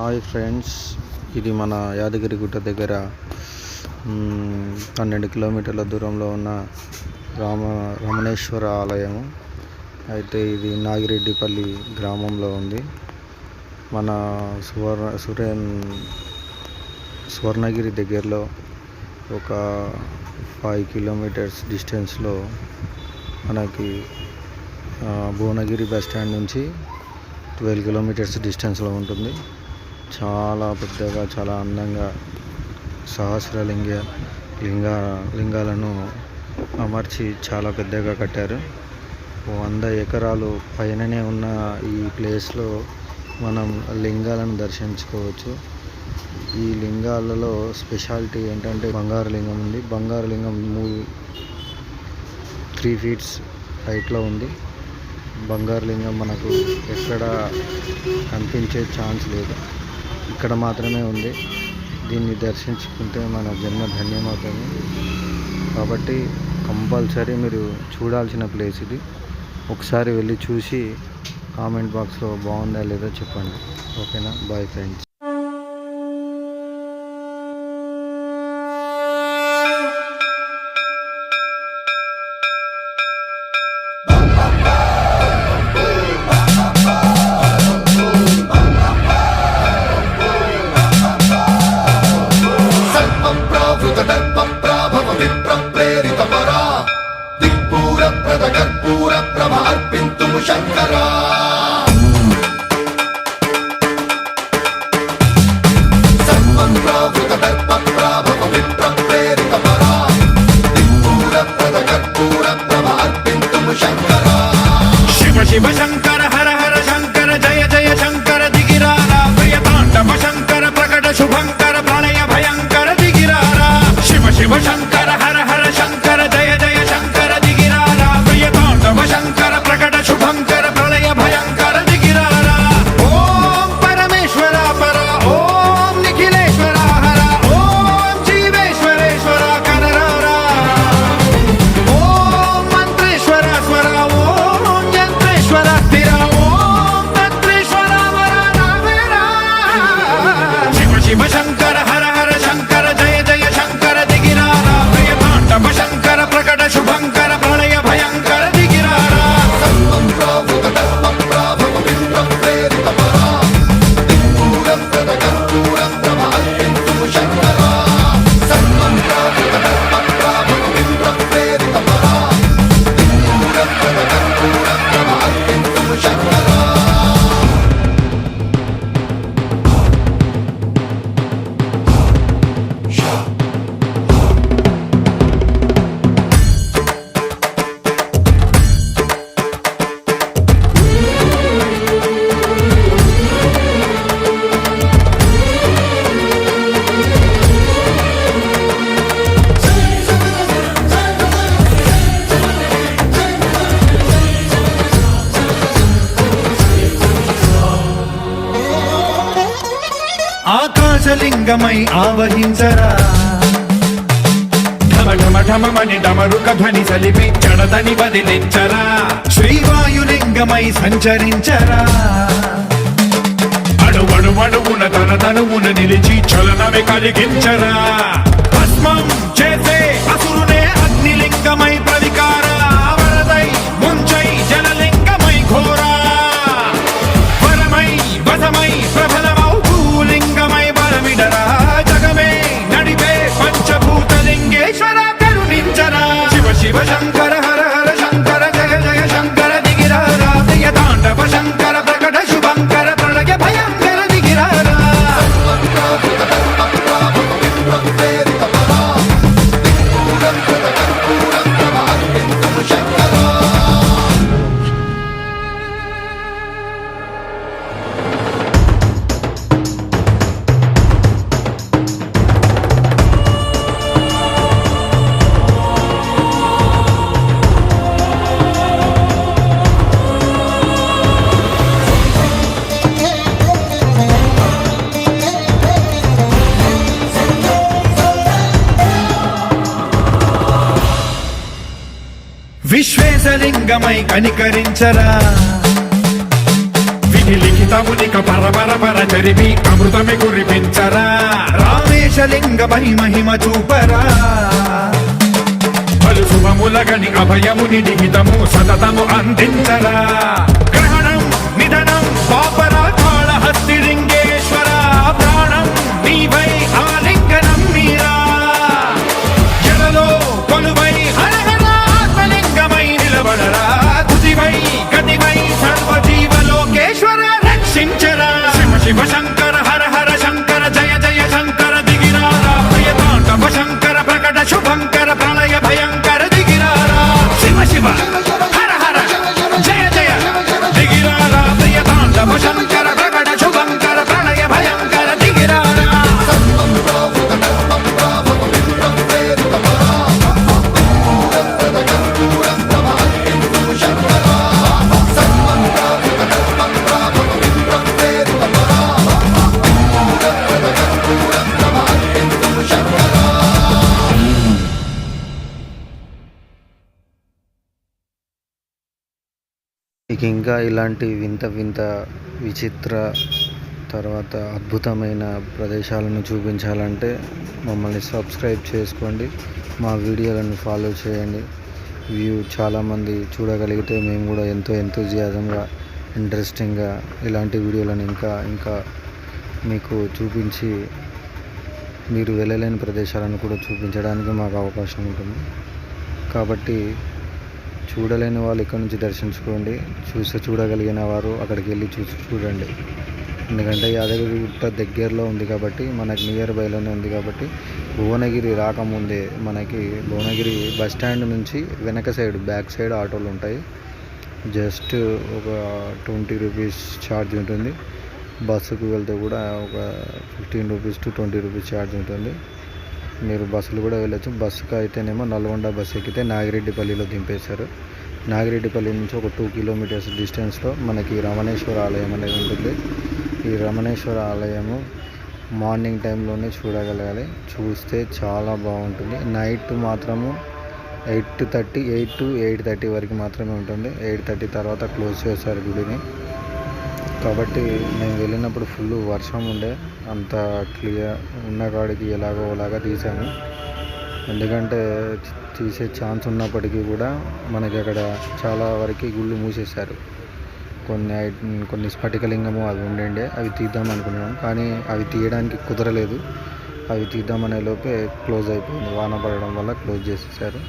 Hi friends ఇది మన యాదగిరిగుట్ట దగ్గర పన్నెండు కిలోమీటర్ల దూరంలో ఉన్న రామ రమణేశ్వర ఆలయము. అయితే ఇది నాగిరెడ్డిపల్లి గ్రామంలో ఉంది. మన సువర్ణ సురేన్ స్వర్ణగిరి దగ్గరలో ఒక ఫైవ్ కిలోమీటర్స్ డిస్టెన్స్లో మనకి భువనగిరి బస్ స్టాండ్ నుంచి ట్వెల్వ్ కిలోమీటర్స్ డిస్టెన్స్లో ఉంటుంది. చాలా పెద్దగా చాలా అందంగా సహస్రలింగ లింగ లింగాలను అమర్చి చాలా పెద్దగా కట్టారు. వంద ఎకరాలు పైననే ఉన్న ఈ ప్లేస్లో మనం లింగాలను దర్శించుకోవచ్చు. ఈ లింగాలలో స్పెషాలిటీ ఏంటంటే బంగారు లింగం ఉంది. బంగారు లింగం మూడు త్రీ ఫీట్స్ హైట్లో ఉంది. బంగారు లింగం మనకు ఎక్కడ కనిపించే ఛాన్స్ లేదు. ఇక్కడ మాత్రమే ఉంది. దీన్ని దర్శించుకుంటే మన జన్మ ధన్యమవుతుంది. కాబట్టి కంపల్సరీ మీరు చూడాల్సిన ప్లేస్ ఇది. ఒకసారి వెళ్ళి చూసి కామెంట్ బాక్స్లో బాగుందా లేదో చెప్పండి. ఓకేనా? Bye friends. ప్రళయ భయంకర దిగిరారా. శివ శివ శంకర ఆకాశలింగమై ఆవహించరా. ఢమ ఢమ ఢమమని డమరుక ధ్వని సలిపి చడదని బదిలించరా శ్రీవాయులింగమై సంచరించరా. అడువడు అడువున తన తనువున నిలిచి చలనమే కలిగించరా. భస్మం విశ్వేశలింగమై కనికరించరా? విధి లిఖితమునిక పరపర పర చరిమి అమృతమి కురిపించరా? రామేశలింగ మహి మహిమ చూపరా? పలు శుభములగని అభయముని నిహితము సతతము అందించరా? గ్రహణం నిధనం మీకు ఇంకా ఇలాంటి వింత వింత విచిత్ర తర్వాత అద్భుతమైన ప్రదేశాలను చూపించాలంటే మమ్మల్ని సబ్స్క్రైబ్ చేసుకోండి మా వీడియోలను ఫాలో చేయండి. వ్యూ చాలామంది చూడగలిగితే మేము కూడా ఎంతో ఎంతోజియాజంగా ఇంట్రెస్టింగ్గా ఇలాంటి వీడియోలను ఇంకా ఇంకా మీకు చూపించి మీరు వెళ్ళలేని ప్రదేశాలను కూడా చూపించడానికి మాకు అవకాశం ఉంటుంది. కాబట్టి చూడలేని వాళ్ళు ఇక్కడ నుంచి దర్శించుకోండి. చూసి చూడగలిగిన వారు అక్కడికి వెళ్ళి చూసి చూడండి. ఎందుకంటే యాదగిరి గుట్ట దగ్గరలో ఉంది కాబట్టి మనకి నియర్ బైలోనే ఉంది కాబట్టి భువనగిరి రాకముందే మనకి భువనగిరి బస్ స్టాండ్ నుంచి వెనక సైడ్ బ్యాక్ సైడ్ ఆటోలు ఉంటాయి. జస్ట్ ఒక ట్వంటీ రూపీస్ ఛార్జ్ ఉంటుంది. బస్సుకు వెళ్తే కూడా ఒక fifteen rupees to twenty rupees charge ఉంటుంది. మీరు బస్సులు కూడా వెళ్ళొచ్చు. బస్సుకి అయితేనేమో నల్గొండ బస్సు ఎక్కితే నాగిరెడ్డిపల్లిలో దింపేశారు. నాగిరెడ్డిపల్లి నుంచి ఒక టూ కిలోమీటర్స్ డిస్టెన్స్లో మనకి రమణేశ్వర ఆలయం అనేది ఉంటుంది. ఈ రమణేశ్వర ఆలయము మార్నింగ్ టైంలోనే చూడగలగాలి. చూస్తే చాలా బాగుంటుంది. నైట్ మాత్రము eight thirty eight to eight thirty వరకు మాత్రమే ఉంటుంది. ఎయిట్ థర్టీ తర్వాత క్లోజ్ చేస్తారు గుడిని. కాబట్టి మేము వెళ్ళినప్పుడు ఫుల్ వర్షం ఉండే అంత క్లియర్ ఉన్న కాడికి ఎలాగో అలాగా తీసాము ఎందుకంటే తీసే ఛాన్స్ ఉన్నప్పటికీ కూడా మనకి అక్కడ చాలా వరకు గుళ్ళు మూసేశారు. కొన్ని ఐ- కొన్ని స్ఫటికలింగము అవి ఉండే అవి తీద్దాం అనుకున్నాం కానీ అవి తీయడానికి కుదరలేదు. అవి తీద్దామనే లోపే క్లోజ్ అయిపోయింది. వాన పడడం వల్ల క్లోజ్ చేసేసారు.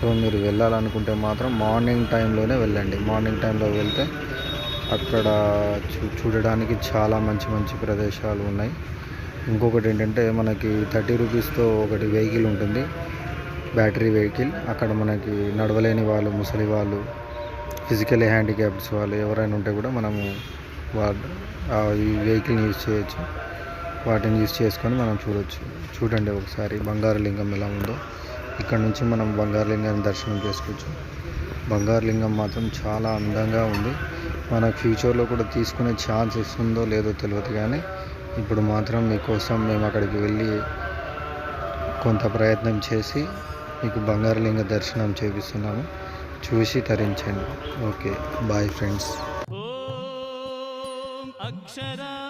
సో మీరు వెళ్ళాలనుకుంటే మాత్రం మార్నింగ్ టైంలోనే వెళ్ళండి. మార్నింగ్ టైంలో వెళ్తే అక్కడ చూ చూడడానికి చాలా మంచి మంచి ప్రదేశాలు ఉన్నాయి. ఇంకొకటి ఏంటంటే మనకి థర్టీ రూపీస్తో ఒకటి వెహికల్ ఉంటుంది. Battery vehicle. అక్కడ మనకి నడవలేని వాళ్ళు ముసలి వాళ్ళు ఫిజికలీ హ్యాండిక్యాప్స్ వాళ్ళు ఎవరైనా ఉంటే కూడా మనము వాళ్ళు ఈ వెహికల్ని యూజ్ చేయొచ్చు. వాటిని యూజ్ చేసుకొని మనం చూడొచ్చు. చూడండి ఒకసారి బంగారు లింగం ఎలా ఉందో. ఇక్కడ నుంచి మనం బంగారు లింగాన్ని దర్శనం చేసుకోవచ్చు. బంగారు లింగం మాత్రం చాలా అందంగా ఉంది. మన ఫ్యూచర్లో కూడా తీసుకునే ఛాన్స్ ఇస్తుందో లేదో తెలియదు కానీ ఇప్పుడు మాత్రం మీకోసం మేము అక్కడికి వెళ్ళి కొంత ప్రయత్నం చేసి మీకు బంగారలింగ దర్శనం చేపిస్తున్నాము. చూసి తరించండి. ఓకే బాయ్ ఫ్రెండ్స్ అక్షరా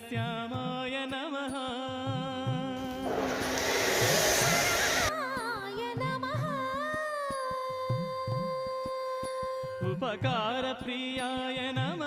శ్యామాయ నమ ఉపకార ప్రియాయ నమ